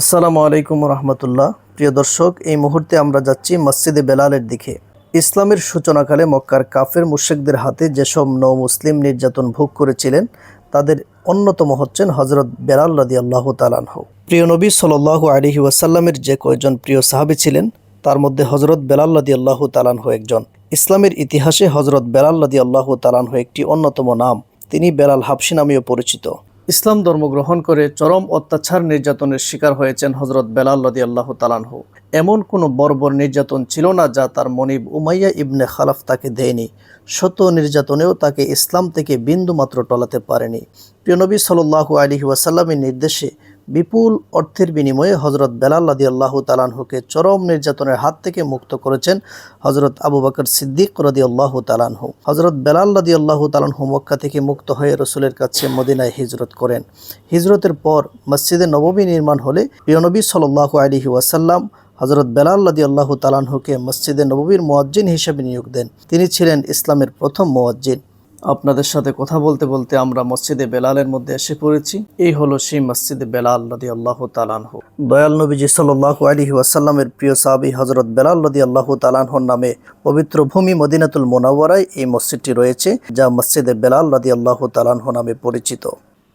আসসালামু আলাইকুম রহমতুল্লাহ। প্রিয় দর্শক, এই মুহূর্তে আমরা যাচ্ছি মসজিদে বেলালের দিকে। ইসলামের সূচনাকালে মক্কার কাফের মুশেকদের হাতে যেসব নৌ মুসলিম নির্যাতন ভোগ করেছিলেন, তাদের অন্যতম হচ্ছেন হজরত বেলাল রাদি আল্লাহ তালানহ প্রিয় নবী সাল্লাহ আলহি ওয়াসাল্লামের যে কয়েকজন প্রিয় সাহাবি ছিলেন, তার মধ্যে হজরত বেলাল রাদি আল্লাহ তালানহ একজন। ইসলামের ইতিহাসে হজরত বেলাল রাদি আল্লাহ তালানহ একটি অন্যতম নাম। তিনি বেলাল হাবসি নামেও পরিচিত। ইসলাম ধর্ম গ্রহণ করে চরম অত্যাচার নির্যাতনের শিকার হয়েছেন হজরত বেলাল আল্লাহ তালানহু এমন কোনো বর্বর নির্যাতন ছিল না যা তার মনিব উমাইয়া ইবনে খালাফ তাকে দেয়নি। শত নির্যাতনেও তাকে ইসলাম থেকে বিন্দু মাত্র টলাতে পারেনি। প্রিয়নবী সাল্লাহু আলী ওয়াসাল্লামের নির্দেশে বিপুল অর্থের বিনিময়ে হজরত বেলাল রাদি আল্লাহ তালানহুকে চরম নির্যাতনের হাত থেকে মুক্ত করেছেন হজরত আবু বকর সিদ্দিক রদি আল্লাহ তালানহু হজরত বেলাল রাদি আল্লাহ তালানহু মক্কা থেকে মুক্ত হয়ে রসুলের কাছে মদিনায় হিজরত করেন। হিজরতের পর মসজিদে নবমী নির্মাণ হলে প্রিয়নবী সাল্লাহু আলহি ওয়াসাল্লাম হজরত বেলাল রাদি আল্লাহ তালানহুকে মসজিদে নববীর মোয়াজ্জিন হিসেবে নিয়োগ দেন। তিনি ছিলেন ইসলামের প্রথম মোয়াজ্জিন। আপনাদের সাথে কথা বলতে বলতে আমরা মসজিদে বেলালের মধ্যে এসে পড়েছি। এই হলো সেই মসজিদে বেলাল রদি আল্লাহ তালানহ দয়াল নবীজি সাল্লাহ আলী ওয়াসাল্লামের প্রিয় সাহাবি হজরত বেলাল রদি আল্লাহ তালানহর নামে পবিত্র ভূমি মদিনাতুল মোনাওয়ারায় এই মসজিদটি রয়েছে যা মসজিদে বেলাল রদি আল্লাহ তালানহ নামে পরিচিত।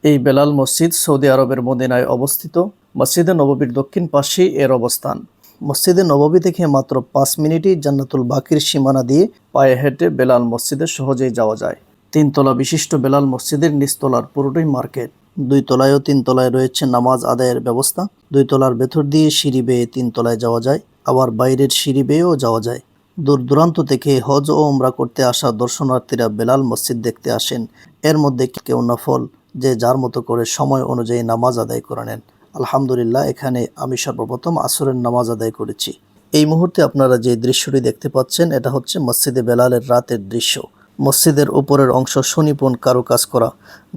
এই বেলাল মসজিদ সৌদি আরবের মদিনায় অবস্থিত। মসজিদে নববীর দক্ষিণ পাশেই এর অবস্থান। মসজিদে নববী থেকে মাত্র পাঁচ মিনিটই জান্নাতুল বাকির সীমানা দিয়ে পায়ে হেঁটে বেলাল মসজিদে সহজেই যাওয়া যায়। তিনতলা বিশিষ্ট বেলাল মসজিদের নিচতলার পুরোটাই মার্কেট। দুই তলায় ও তিন তলায় রয়েছে নামাজ আদায়ের ব্যবস্থা। দুই তলার ভেতর দিয়ে সিঁড়ি বেয়ে তিন তলায় যাওয়া যায়, আবার বাইরের সিঁড়ি বেয়েও যাওয়া যায়। দূর দূরান্ত থেকে হজ ও উমরা করতে আসা দর্শনার্থীরা বেলাল মসজিদ দেখতে আসেন। এর মধ্যে কেউ নফল যে যার মতো করে সময় অনুযায়ী নামাজ আদায় করে নেন। আলহামদুলিল্লাহ, এখানে আমি সর্বপ্রথম আসরের নামাজ আদায় করেছি। এই মুহূর্তে আপনারা যে দৃশ্যটি দেখতে পাচ্ছেন, এটা হচ্ছে মসজিদে বেলালের রাতের দৃশ্য। মসজিদের উপরের অংশ সুনিপুণ কারুকাজ করা,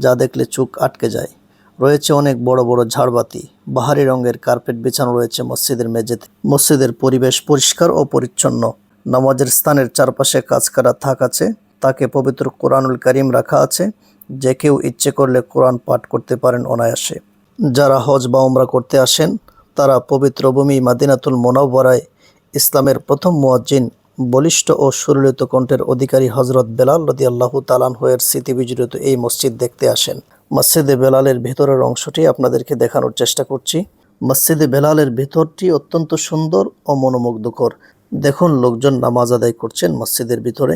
যা দেখলে চোখ আটকে যায়। রয়েছে অনেক বড় বড় ঝাড়বাতি, বাহারি রঙের কার্পেট বিছানো রয়েছে মসজিদের মেঝেতে। মসজিদের পরিবেশ পরিষ্কার ও পরিচ্ছন্ন। নামাজের স্থানের চারপাশে কাজ করা থাক আছে, তাকে পবিত্র কোরআনুল করিম রাখা আছে, যে কেউ ইচ্ছে করলে কোরআন পাঠ করতে পারেন অনায়াসে। যারা হজ বা উমরা করতে আসেন, তারা পবিত্র ভূমি মাদিনাতুল মোনাব্বরায় ইসলামের প্রথম মুয়াজ্জিন বলিষ্ঠ ও সুরলিত কণ্ঠের অধিকারী হজরত বেলাল রদি আল্লাহ তালানহের স্মৃতি বিজড়িত এই মসজিদ দেখতে আসেন। মসজিদে বেলালের ভেতরের অংশটি আপনাদেরকে দেখানোর চেষ্টা করছি। মসজিদে বেলালের ভেতরটি অত্যন্ত সুন্দর ও মনোমুগ্ধকর। দেখুন, লোকজন নামাজ আদায় করছেন মসজিদের ভিতরে।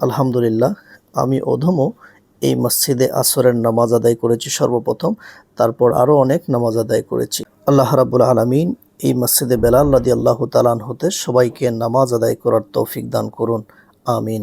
আলহামদুলিল্লাহ, আমি অধমও এই মসজিদে আসরের নামাজ আদায় করেছি সর্বপ্রথম, তারপর আরও অনেক নামাজ আদায় করেছি। আল্লাহ রাবুল আলমিন এই মসজিদে বেলাল রাদি আল্লাহ তালান হতে সবাইকে নামাজ আদায় করার তৌফিক দান করুন। আমিন।